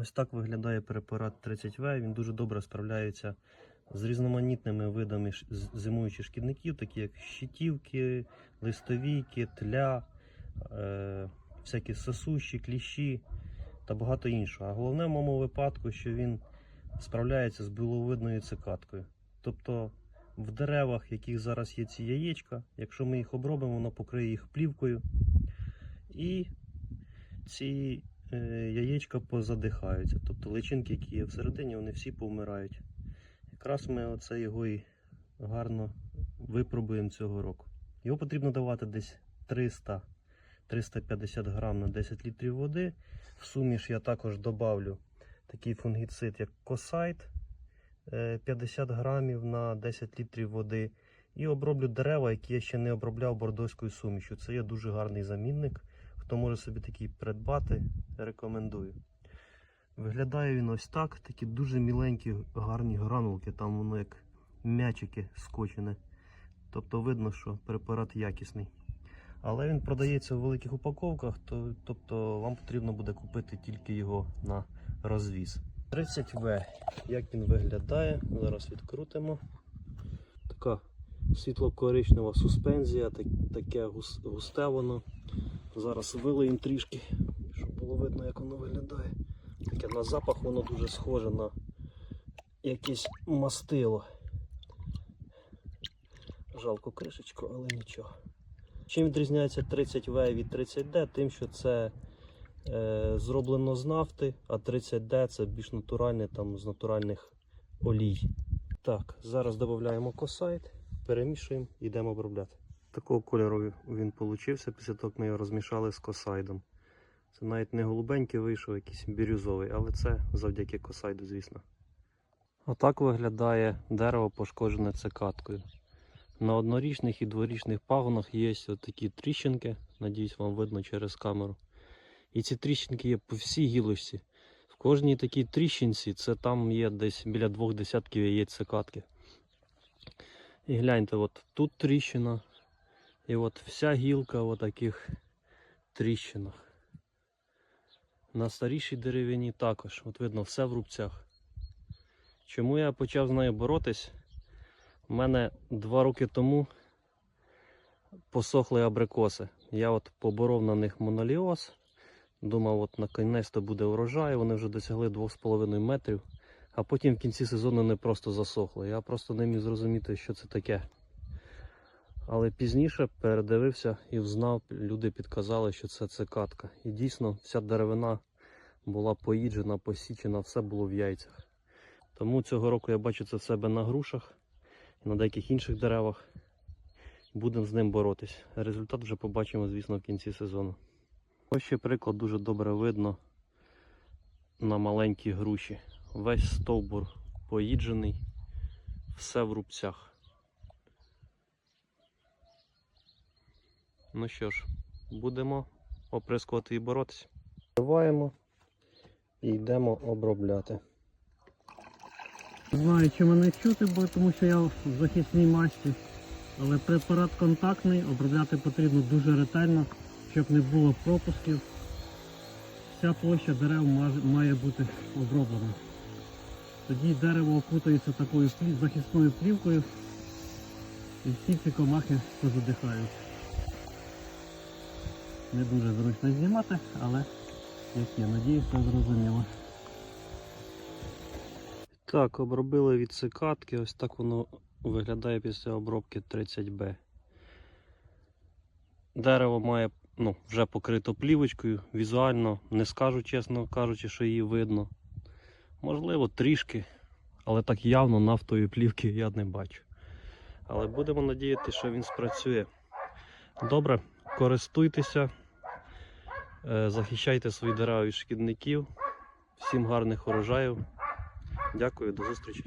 Ось так виглядає препарат 30В. Він дуже добре справляється з різноманітними видами зимуючих шкідників, такі як щитівки, листовійки, тля, е, всякі сосущі, кліщі та багато іншого. А головне в моєму випадку, що він справляється з біловидною цикаткою. Тобто в деревах, яких зараз є ці яєчка, якщо ми їх обробимо, воно покриє їх плівкою. І ці яєчка позадихаються. Тобто личинки, які є всередині, вони всі повмирають. Якраз ми оце його і гарно випробуємо цього року. Його потрібно давати десь 300-350 грам на 10 літрів води. В суміш я також добавлю такий фунгіцид, як косайт е, 50 грамів на 10 літрів води. І оброблю дерева, які я ще не обробляв бордоською сумішю. Це є дуже гарний замінник. Хто може собі такий придбати, рекомендую. Виглядає він ось так. Такі дуже міленькі, гарні гранулки. Там воно як м'ячики скочене. Тобто видно, що препарат якісний. Але він продається в великих упаковках, то, тобто вам потрібно буде купити тільки його на розвіз. 30В. Як він виглядає? Зараз відкрутимо. Така світло-коричнева суспензія, так, таке густе воно. Зараз вилиємо трішки, щоб було видно, як воно виглядає. Таке на запах воно дуже схоже на якесь мастило. Жалко кришечку, але нічого. Чим відрізняється 30В від 30D? Тим, що це е, зроблено з нафти, а 30D це більш натуральне там з натуральних олій. Так, зараз додаємо косайт, перемішуємо і йдемо обробляти. Такого кольору він получився після того, як ми його розмішали з косайдом. Це навіть не голубенький вийшов, якийсь бірюзовий, але це завдяки косайду, звісно. Отак виглядає дерево, пошкоджене цикаткою. На однорічних і дворічних пагонах є такі тріщинки, надіюсь, вам видно через камеру. І ці тріщинки є по всій гілочці. В кожній такій тріщинці це там є десь біля двох десятків яєць цикатки. І гляньте, от тут тріщина, і от вся гілка в таких тріщинах. На старішій деревині також, от видно, все в рубцях. Чому я почав з нею боротись? У мене два роки тому посохли абрикоси. Я от поборов на них моноліоз. Думав, от наконець-то буде урожай. Вони вже досягли 2,5 метрів. А потім в кінці сезону вони просто засохли. Я просто не міг зрозуміти, що це таке. Але пізніше передивився і взнав, люди підказали, що це цикатка. І дійсно вся деревина була поїджена, посічена, все було в яйцях. Тому цього року я бачу це в себе на грушах і на деяких інших деревах. Будемо з ним боротись. Результат вже побачимо, звісно, в кінці сезону. Ось ще приклад дуже добре видно на маленькій груші. Весь стовбур поїджений, все в рубцях. Ну що ж, будемо оприскувати і боротися. Вриваємо і йдемо обробляти. Не знаю, чи мене чути, бо тому що я в захисній масці. Але препарат контактний, обробляти потрібно дуже ретельно, щоб не було пропусків. Вся площа дерев має- має бути оброблена. Тоді дерево окутається такою захисною плівкою і всі ці комахи позадихають. Не дуже зручно знімати, але як є, надіюсь, все зрозуміло. Так, обробили від цикатки, ось так воно виглядає після обробки 30Б. Дерево має ну, вже покрито плівочкою. Візуально не скажу, чесно кажучи, що її видно. Можливо, трішки, але так явно нафтової плівки я не бачу. Але будемо надіятися, що він спрацює. Добре, користуйтеся, захищайте свої дерева від шкідників. Всім гарних урожаїв. Дякую, до зустрічі.